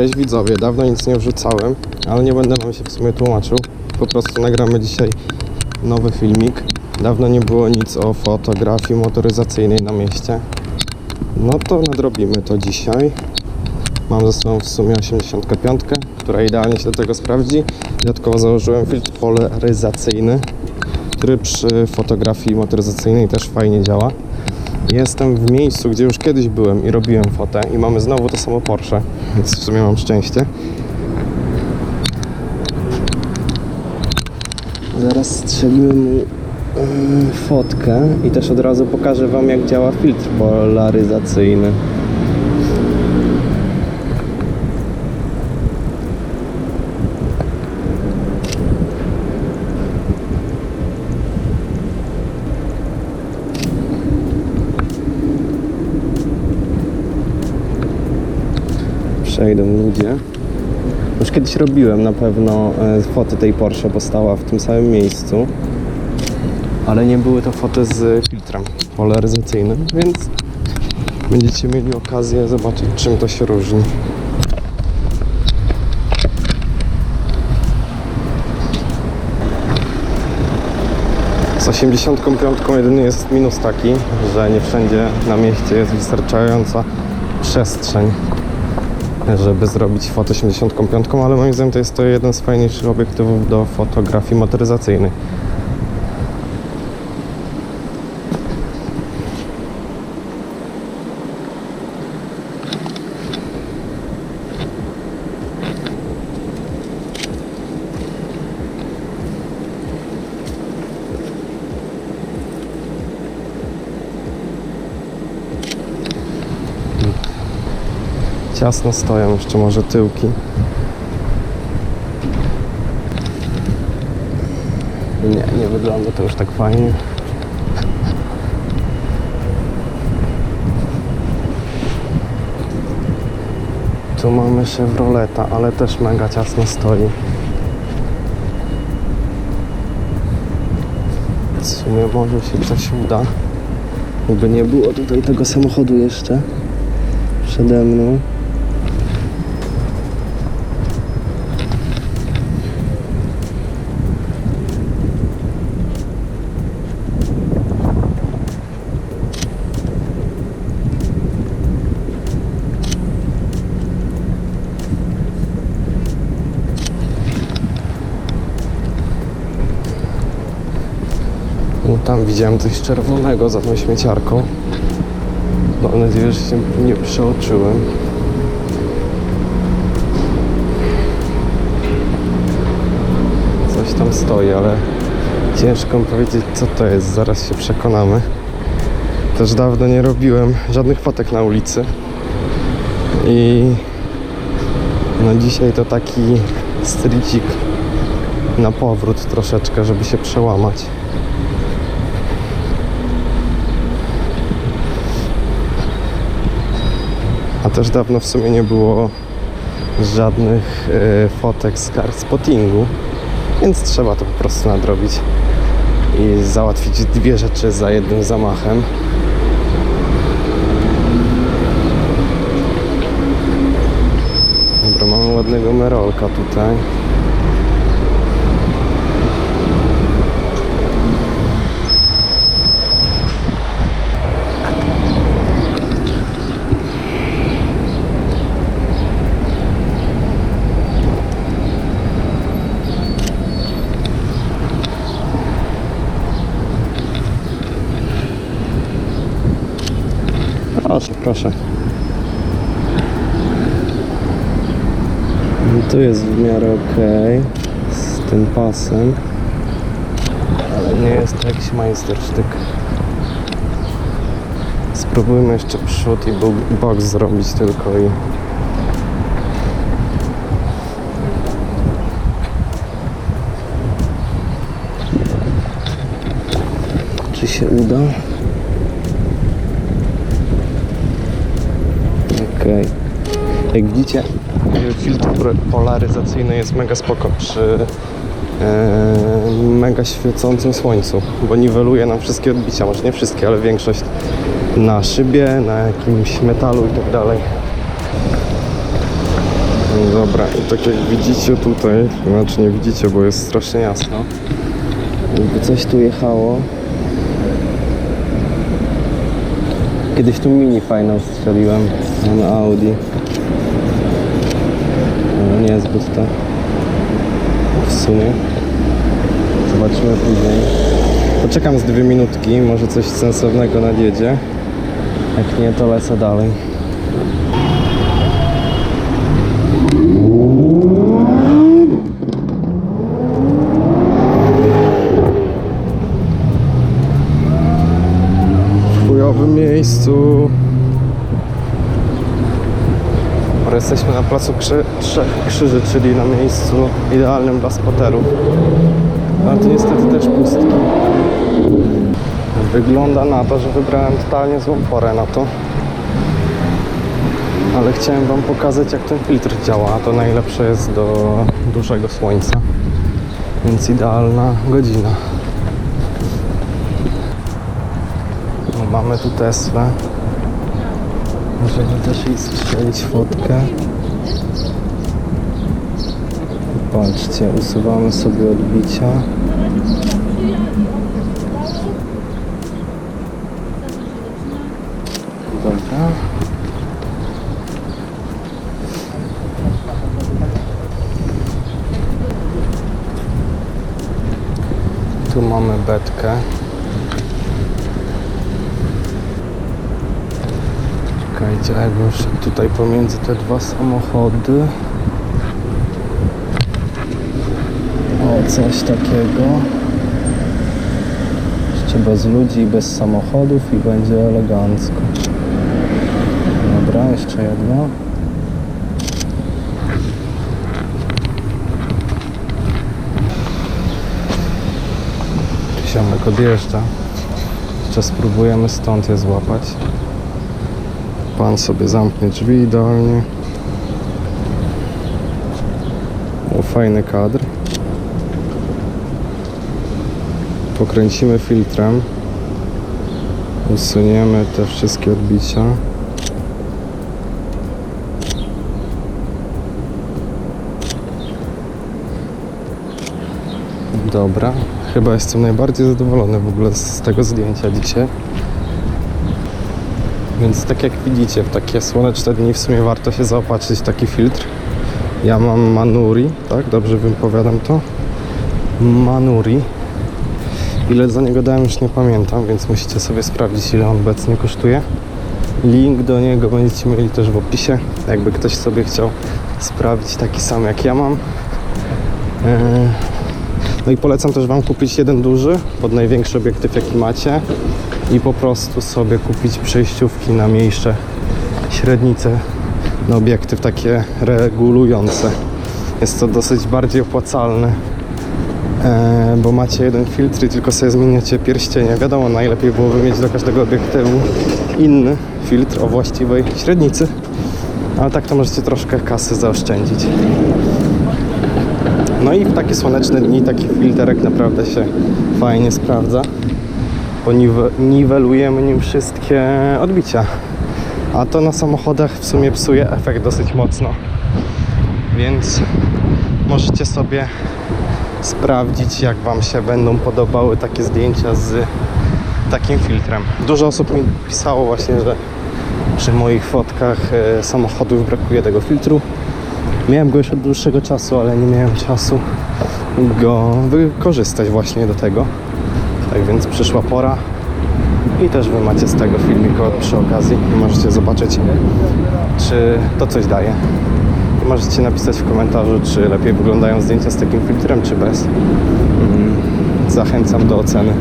Cześć widzowie, dawno nic nie wrzucałem, ale nie będę wam się w sumie tłumaczył. Po prostu nagramy dzisiaj nowy filmik. Dawno nie było nic o fotografii motoryzacyjnej na mieście. No to nadrobimy to dzisiaj. Mam ze sobą w sumie 85, która idealnie się do tego sprawdzi. Dodatkowo założyłem filtr polaryzacyjny, który przy fotografii motoryzacyjnej też fajnie działa. Jestem w miejscu, gdzie już kiedyś byłem i robiłem fotę i mamy znowu to samo Porsche, więc w sumie mam szczęście. Zaraz strzelimy mu yy, fotkę i też od razu pokażę Wam jak działa filtr polaryzacyjny. Przejdą ludzie. Już kiedyś robiłem na pewno e, foty tej Porsche, bo stała w tym samym miejscu. Ale nie były to foty z filtrem polaryzacyjnym, więc będziecie mieli okazję zobaczyć czym to się różni. Z 85 jedyny jest minus taki, że nie wszędzie na mieście jest wystarczająca przestrzeń żeby zrobić fotę 85, ale moim zdaniem to jest to jeden z fajniejszych obiektywów do fotografii motoryzacyjnej. Ciasno stoją jeszcze może tyłki. Nie, nie wygląda to już tak fajnie. Tu mamy Chevroleta, ale też mega ciasno stoi. W sumie może się coś uda. Jakby nie było tutaj tego samochodu jeszcze przede mną. No tam widziałem coś czerwonego za tą śmieciarką. Mam nadzieję, że się nie przeoczyłem. Coś tam stoi, ale ciężko mi powiedzieć co to jest. Zaraz się przekonamy. Też dawno nie robiłem żadnych fotek na ulicy. I no dzisiaj to taki stricik na powrót troszeczkę, żeby się przełamać. A też dawno w sumie nie było żadnych e, fotek z car spottingu, więc trzeba to po prostu nadrobić i załatwić dwie rzeczy za jednym zamachem. Dobra, mamy ładnego merolka tutaj. Proszę, proszę. Tu jest w miarę ok z tym pasem, ale nie jest to jakiś majstersztyk. Spróbujmy jeszcze przód i box zrobić tylko i czy się uda? Okej. Jak widzicie, filtr polaryzacyjny jest mega spoko przy e, mega świecącym słońcu, bo niweluje nam wszystkie odbicia, może nie wszystkie, ale większość na szybie, na jakimś metalu i tak dalej. Dobra, i tak jak widzicie tutaj, znaczy nie widzicie, bo jest strasznie jasno. Jakby coś tu jechało. Kiedyś tu mini fajną strzeliłem na Audi. No, niezbyt to w sumie. Zobaczymy później. Poczekam z dwie minutki, może coś sensownego nadjedzie. Jak nie, to lecę dalej. w chujowym miejscu. Dobra, Jesteśmy na placu Krzy Trzech Krzyży, czyli na miejscu idealnym dla spaterów. Ale to niestety też pustki. Wygląda na to, że wybrałem totalnie złą porę na to. Ale chciałem Wam pokazać, jak ten filtr działa. A to najlepsze jest do dużego słońca. Więc idealna godzina. No, mamy tu Tesla. Możemy też jej strzelić fotkę. Patrzcie, usuwamy sobie odbicia. Dobra. Tu mamy betkę. Czekajcie, jakby już tutaj pomiędzy te dwa samochody. O, coś takiego. Jeszcze bez ludzi, bez samochodów i będzie elegancko. Dobra, jeszcze jedno. Ziomek odjeżdża. Jeszcze spróbujemy stąd je złapać. Pan sobie zamknie drzwi idealnie. O, fajny kadr. Pokręcimy filtrem. Usuniemy te wszystkie odbicia. Dobra, chyba jestem najbardziej zadowolony w ogóle z tego zdjęcia dzisiaj. Więc tak jak widzicie, w takie słoneczne dni w sumie warto się zaopatrzyć taki filtr. Ja mam Manuri, tak? Dobrze wypowiadam to? Manuri. Ile za niego dałem już nie pamiętam, więc musicie sobie sprawdzić ile on obecnie kosztuje. Link do niego będziecie mieli też w opisie, jakby ktoś sobie chciał sprawdzić taki sam jak ja mam. Eee, no i polecam też Wam kupić jeden duży, pod największy obiektyw jaki macie i po prostu sobie kupić przejściówki na mniejsze średnice na obiektyw takie regulujące. Jest to dosyć bardziej opłacalne, e, bo macie jeden filtr i tylko sobie zmieniacie pierścienie. Wiadomo, najlepiej byłoby mieć do każdego obiektywu inny filtr o właściwej średnicy, ale tak to możecie troszkę kasy zaoszczędzić. No i w takie słoneczne dni taki filterek naprawdę się fajnie sprawdza. Poniwe- niwelujemy nim wszystkie odbicia. A to na samochodach w sumie psuje efekt dosyć mocno. Więc możecie sobie sprawdzić, jak Wam się będą podobały takie zdjęcia z takim filtrem. Dużo osób mi pisało właśnie, że przy moich fotkach e, samochodów brakuje tego filtru. Miałem go już od dłuższego czasu, ale nie miałem czasu go wykorzystać właśnie do tego. Tak więc przyszła pora i też Wy macie z tego filmiku przy okazji i możecie zobaczyć, czy to coś daje. I możecie napisać w komentarzu, czy lepiej wyglądają zdjęcia z takim filtrem, czy bez. Mm, Zachęcam do oceny.